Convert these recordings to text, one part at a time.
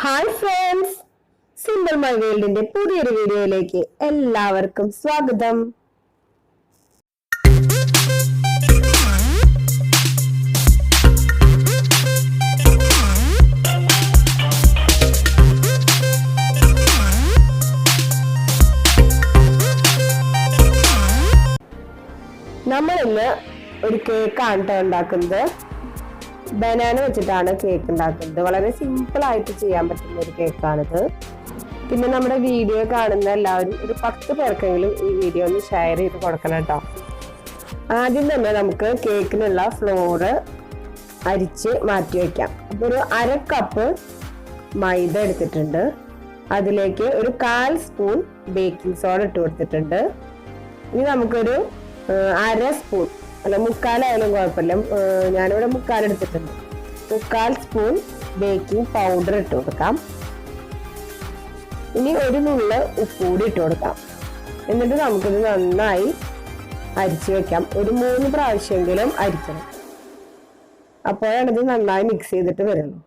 Hi friends simple my വേൾഡിന്റെ പുതിയൊരു വീഡിയോയിലേക്ക് എല്ലാവർക്കും സ്വാഗതം. നമ്മൾ ഇന്ന് ഒരു കേക്കാണ് കേട്ടോ ഉണ്ടാക്കുന്നത്. ബനാന വെച്ചിട്ടാണ് കേക്ക് ഉണ്ടാക്കുന്നത്. വളരെ സിമ്പിൾ ആയിട്ട് ചെയ്യാൻ പറ്റുന്ന ഒരു കേക്കാണിത് പിന്നെ നമ്മുടെ വീഡിയോ കാണുന്ന എല്ലാവരും ഒരു പത്ത് പേർക്കെങ്കിലും ഈ വീഡിയോ ഒന്ന് ഷെയർ ചെയ്ത് കൊടുക്കണം കേട്ടോ. ആദ്യം തന്നെ നമുക്ക് കേക്കിനുള്ള ഫ്ലോറ് അരിച്ച് മാറ്റി വയ്ക്കാം അപ്പോൾ ഒരു അര കപ്പ് മൈദ എടുത്തിട്ടുണ്ട്. അതിലേക്ക് ഒരു കാൽ സ്പൂൺ ബേക്കിംഗ് സോഡ ഇട്ട് കൊടുത്തിട്ടുണ്ട്. ഇനി നമുക്കൊരു അര സ്പൂൺ അല്ല മുക്കാലായാലും കുഴപ്പമില്ല. ഞാനിവിടെ മുക്കാൽ എടുത്തിട്ടുണ്ട്. മുക്കാൽ സ്പൂൺ ബേക്കിംഗ് പൗഡർ ഇട്ട് കൊടുക്കാം. ഇനി ഒരു നുള്ള് ഉപ്പൂടി ഇട്ട് കൊടുക്കാം. എന്നിട്ട് നമുക്കിത് നന്നായി അരിച്ചു വെക്കാം. ഒരു മൂന്ന് പ്രാവശ്യമെങ്കിലും അരിക്കണം. അപ്പോഴാണ് ഇത് നന്നായി മിക്സ് ചെയ്തിട്ട് വരുന്നത്.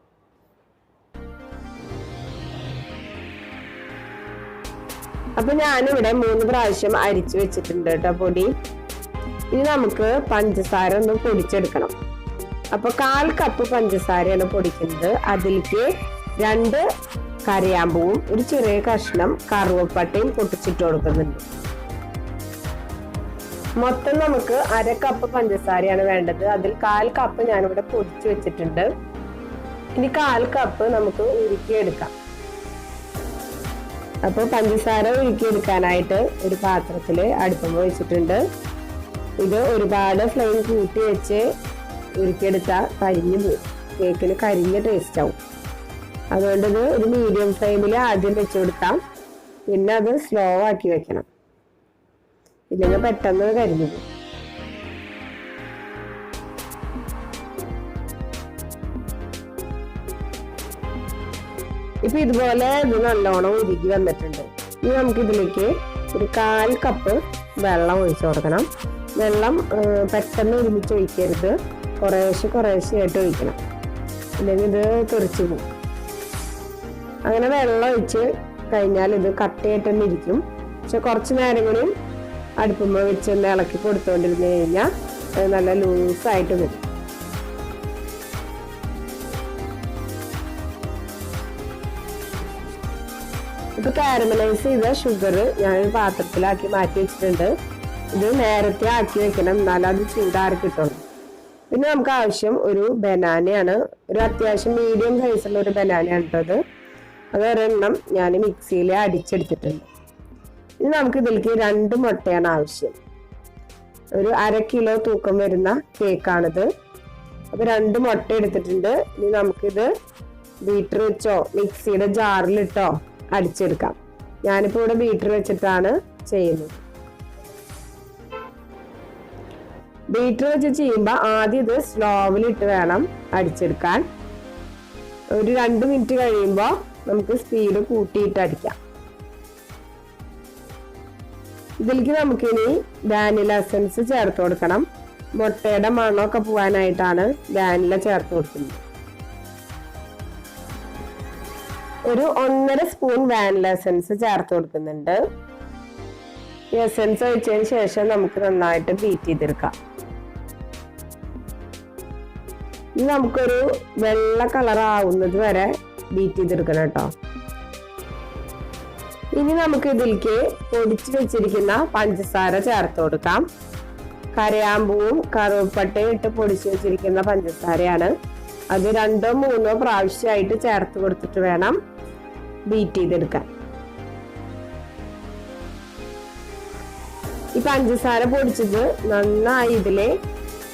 അപ്പൊ ഞാനിവിടെ മൂന്ന് പ്രാവശ്യം അരിച്ചു വെച്ചിട്ടുണ്ട് കേട്ടോ പൊടി. ഇനി നമുക്ക് പഞ്ചസാര ഒന്ന് പൊടിച്ചെടുക്കണം. അപ്പൊ കാൽ കപ്പ് പഞ്ചസാരയാണ് പൊടിക്കുന്നത്. അതിലേക്ക് രണ്ട് കരയാമ്പൂവും ഒരു ചെറിയ കഷ്ണം കറുവപ്പട്ടയും പൊട്ടിച്ചിട്ട് കൊടുക്കുന്നുണ്ട്. മൊത്തം നമുക്ക് അര കപ്പ് പഞ്ചസാരയാണ് വേണ്ടത്. അതിൽ കാൽ കപ്പ് ഞാനിവിടെ പൊടിച്ചു വെച്ചിട്ടുണ്ട്. ഇനി കാൽ കപ്പ് നമുക്ക് ഉരുക്കിയെടുക്കാം. അപ്പൊ പഞ്ചസാര ഉരുക്കിയെടുക്കാനായിട്ട് ഒരു പാത്രത്തിൽ അടുപ്പം വെച്ചിട്ടുണ്ട്. ഇത് ഒരുപാട് ഫ്ലെയിം കൂട്ടി വെച്ച് ഉരുക്കിയെടുത്താൽ കരിഞ്ഞു പോകും കേക്കിന് കരിഞ്ഞ ടേസ്റ്റ് ആവും. അതുകൊണ്ട് ഇത് ഒരു മീഡിയം ഫ്ലെയിമിൽ ആദ്യം വെച്ച് കൊടുക്കാം. പിന്നെ അത് സ്ലോ ആക്കി വെക്കണം. ഇല്ലെങ്കിൽ പെട്ടെന്ന് കരിഞ്ഞു പോകും ഇപ്പൊ ഇതുപോലെ ഇത് നല്ലോണം ഉരുകി വന്നിട്ടുണ്ട്. ഇനി നമുക്കിതിലേക്ക് ഒരു കാൽ കപ്പ് വെള്ളം ഒഴിച്ചു കൊടുക്കണം. വെള്ളം പെട്ടെന്ന് ഒരുമിച്ച് ഒഴിക്കരുത്. കുറേശ്ശെ കുറേശ്ശെ ആയിട്ട് ഒഴിക്കണം. അല്ലെങ്കിൽ ഇത് തെറിച്ചു പോകും. അങ്ങനെ വെള്ളം ഒഴിച്ച് കഴിഞ്ഞാൽ ഇത് കട്ടയായിട്ട് തന്നെ ഇരിക്കും. പക്ഷെ കുറച്ച് നേരം കൂടി അടുപ്പുമ്മ വെച്ച് ഒന്ന് ഇളക്കി കൊടുത്തുകൊണ്ടിരുന്ന് കഴിഞ്ഞാൽ നല്ല ലൂസായിട്ട് വരും ഇപ്പൊ കാരമലൈസ് ചെയ്ത ഷുഗർ ഞാൻ പാത്രത്തിലാക്കി മാറ്റി വെച്ചിട്ടുണ്ട്. ഇത് നേരത്തെ ആക്കി വെക്കണം. എന്നാലും അത് ചൂടാറി പിന്നെ നമുക്ക് ആവശ്യം ഒരു ബനാനയാണ്. ഒരു അത്യാവശ്യം മീഡിയം സൈസുള്ള ഒരു ബനാനയാണ് കേട്ടത് അത് ഒരെണ്ണം ഞാൻ മിക്സിയിൽ അടിച്ചെടുത്തിട്ടുണ്ട്. ഇനി നമുക്ക് ഇതിലേക്ക് രണ്ട് മുട്ടയാണ് ആവശ്യം. ഒരു അര കിലോ തൂക്കം വരുന്ന കേക്കാണിത്. അപ്പോൾ രണ്ട് മുട്ട എടുത്തിട്ടുണ്ട്. ഇനി നമുക്കിത് ബീറ്റർ വെച്ചോ മിക്സിയുടെ ജാറിലിട്ടോ അടിച്ചെടുക്കാം. ഞാനിപ്പോൾ ഇവിടെ ബീറ്റർ വെച്ചിട്ടാണ് ചെയ്യുന്നത്. ബീറ്റർ വെച്ച് ചെയ്യുമ്പോൾ ആദ്യം ഇത് സ്ലോവിലിട്ട് വേണം അടിച്ചെടുക്കാൻ. ഒരു രണ്ട് മിനിറ്റ് കഴിയുമ്പോൾ നമുക്ക് സ്പീഡ് കൂട്ടിയിട്ട് അടിക്കാം. ഇതിലേക്ക് നമുക്കിനി വാനില എസൻസ് ചേർത്ത് കൊടുക്കണം. മുട്ടയുടെ മണമൊക്കെ പോകാനായിട്ടാണ് വാനില ചേർത്ത് കൊടുക്കുന്നത്. ഒരു ഒന്നര സ്പൂൺ വാനില എസൻസ് ചേർത്ത് കൊടുക്കുന്നുണ്ട്. എസൻസ് ഒഴിച്ചതിന് ശേഷം നമുക്ക് നന്നായിട്ട് ബീറ്റ് ചെയ്തെടുക്കാം. ഇനി നമുക്കൊരു വെള്ള കളർ ആവുന്നത് വരെ ബീറ്റ് ചെയ്തെടുക്കണം കേട്ടോ. ഇനി നമുക്ക് ഇതിലേക്ക് പൊടിച്ചു വെച്ചിരിക്കുന്ന പഞ്ചസാര ചേർത്ത് കൊടുക്കാം. കരയാമ്പൂവും കറുവപ്പട്ടയും ഇട്ട് പൊടിച്ചു വെച്ചിരിക്കുന്ന പഞ്ചസാരയാണ്. അത് രണ്ടോ മൂന്നോ പ്രാവശ്യമായിട്ട് ചേർത്ത് കൊടുത്തിട്ട് വേണം ബീറ്റ് ചെയ്തെടുക്കാൻ. ഈ പഞ്ചസാര പൊടിച്ചത് നന്നായി ഇതിൽ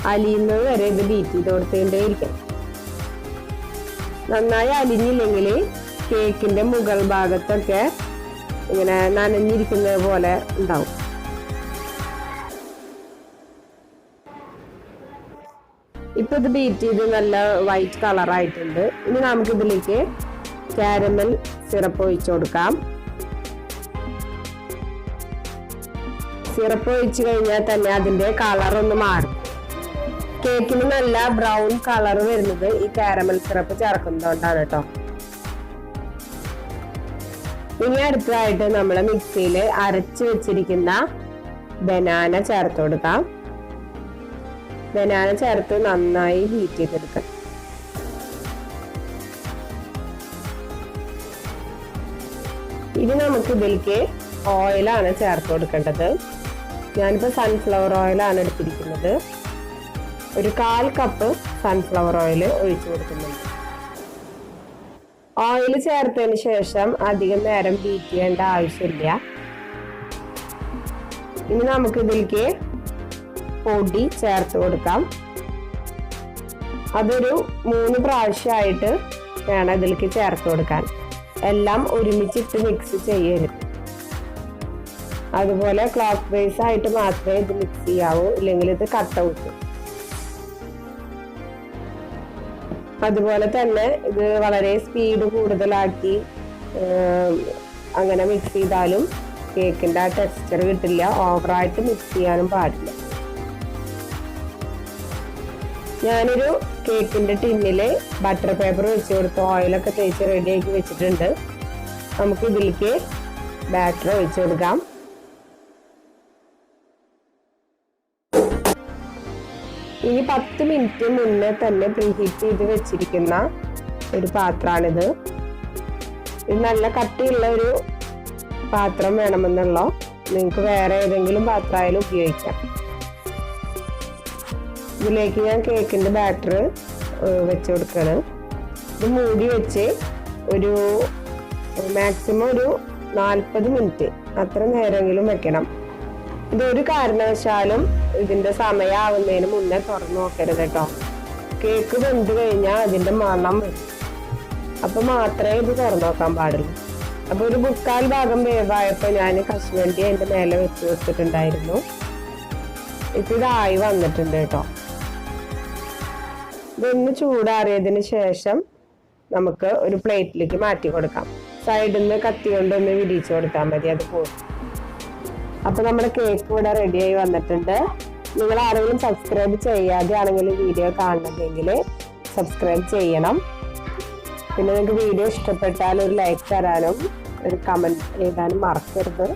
അലിയുന്നത് വരെ ഇത് ബീറ്റ് ചെയ്ത് കൊടുത്തേണ്ടേ ഇരിക്കണം നന്നായി അലിഞ്ഞില്ലെങ്കിൽ കേക്കിന്റെ മുകൾ ഭാഗത്തൊക്കെ ഇങ്ങനെ നനഞ്ഞിരിക്കുന്നത് പോലെ ഉണ്ടാവും. ഇപ്പൊ ഇത് ബീറ്റ് ചെയ്ത് നല്ല വൈറ്റ് കളർ ആയിട്ടുണ്ട്. ഇനി നമുക്ക് ഇതിലേക്ക് കാരമൽ സിറപ്പ് ഒഴിച്ചു കൊടുക്കാം. സിറപ്പ് ഒഴിച്ചു കഴിഞ്ഞാൽ തന്നെ അതിന്റെ കളർ ഒന്ന് മാറും. കേക്കിന് നല്ല ബ്രൗൺ കളർ വരുന്നത് ഈ കാരമൽ സിറപ്പ് ചേർക്കുന്നതുകൊണ്ടാണ് കേട്ടോ ഇനി അടുത്തതായിട്ട് നമ്മൾ മിക്സിയിൽ അരച്ച് വെച്ചിരിക്കുന്ന ബനാന ചേർത്ത് കൊടുക്കാം. ബനാന ചേർത്ത് നന്നായി ഹീറ്റ് ചെയ്തെടുക്കാം. ഇനി നമുക്ക് ഇതിലേക്ക് ഓയിലാണ് ചേർത്ത് കൊടുക്കേണ്ടത്. ഞാനിപ്പോൾ സൺഫ്ലവർ ഓയിലാണ് എടുത്തിരിക്കുന്നത്. ഒരു കാൽ കപ്പ് സൺഫ്ലവർ ഓയിൽ ഒഴിച്ചു കൊടുക്കുന്നുണ്ട്. ഓയിൽ ചേർത്തതിന് ശേഷം അധികം നേരം ബീറ്റ് ചെയ്യേണ്ട ആവശ്യമില്ല. ഇനി നമുക്ക് ഇതിലേക്ക് പൊടി ചേർത്ത് കൊടുക്കാം. അതൊരു മൂന്ന് പ്രാവശ്യമായിട്ട് വേണം ഇതിലേക്ക് ചേർത്ത് കൊടുക്കാൻ. എല്ലാം ഒരുമിച്ചിട്ട് മിക്സ് ചെയ്യരുത്. അതുപോലെ ക്ലോക്ക് വൈസ് ആയിട്ട് മാത്രമേ ഇത് മിക്സ് ചെയ്യാവൂ. ഇല്ലെങ്കിൽ ഇത് കട്ട ഔട്ട് അതുപോലെ തന്നെ ഇത് വളരെ സ്പീഡ് കൂടുതലാക്കി അങ്ങനെ മിക്സ് ചെയ്താലും കേക്കിന്റെ ആ ടെക്സ്ചർ കിട്ടില്ല. ഓവറായിട്ട് മിക്സ് ചെയ്യാനും പാടില്ല. ഞാനൊരു കേക്കിന്റെ ടിന്നിൽ ബട്ടർ പേപ്പർ വെച്ച് കൊടുത്ത് ഓയിലൊക്കെ തേച്ച് റെഡിയാക്കി വെച്ചിട്ടുണ്ട്. നമുക്ക് ഇതിലേക്ക് ബാറ്റർ ഒഴിച്ചു കൊടുക്കാം. ഇനി പത്ത് മിനിറ്റ് മുന്നേ തന്നെ പ്രീഹീറ്റ് ചെയ്ത് വെച്ചിരിക്കുന്ന ഒരു പാത്രമാണിത്. ഇത് നല്ല കട്ടിയുള്ള ഒരു പാത്രം വേണമെന്നുള്ള? നിങ്ങൾക്ക് വേറെ ഏതെങ്കിലും പാത്രമായാലും ഉപയോഗിക്കാം. ഇതിലേക്ക് ഞാൻ കേക്കിന്റെ ബാറ്റർ വെച്ച് കൊടുക്കുകയാണ്. ഇത് മൂടി വെച്ച് ഒരു മാക്സിമം ഒരു നാൽപ്പത് മിനിറ്റ് അത്ര നേരമെങ്കിലും വെക്കണം. ഇതൊരു കാരണവശാലും ഇതിന്റെ സമയമാവുന്നതിന് മുന്നേ തുറന്നു നോക്കരുത് കേട്ടോ. കേക്ക് വെന്ത് കഴിഞ്ഞാൽ അതിന്റെ മണം വരും. അപ്പൊ മാത്രമേ ഇത് തുറന്നു നോക്കാൻ പാടുള്ളൂ. അപ്പൊ ഒരു മുക്കാൽ ഭാഗം വേവായപ്പോ ഞാൻ കശുവണ്ടി അതിന്റെ മേലെ വെച്ച് കൊടുത്തിട്ടുണ്ടായിരുന്നു ഇപ്പൊ ഇതായി വന്നിട്ടുണ്ട് കേട്ടോ. ഇതൊന്ന് ചൂടാറിയതിന് ശേഷം നമുക്ക് ഒരു പ്ലേറ്റിലേക്ക് മാറ്റി കൊടുക്കാം. സൈഡിൽ നിന്ന് കത്തി കൊണ്ട് ഒന്ന് വിടിച്ചു കൊടുത്താൽ മതി അത് പോകും അപ്പൊ നമ്മുടെ കേക്ക് ഇവിടെ റെഡിയായി വന്നിട്ടുണ്ട്. നിങ്ങൾ ആരെങ്കിലും സബ്സ്ക്രൈബ് ചെയ്യാതെ ആണെങ്കിൽ വീഡിയോ കാണണമെങ്കിൽ സബ്സ്ക്രൈബ് ചെയ്യണം. പിന്നെ നിങ്ങൾക്ക് വീഡിയോ ഇഷ്ടപ്പെട്ടാൽ ഒരു ലൈക്ക് തരാനും ഒരു കമന്റ് എഴുതാനും മറക്കരുത്.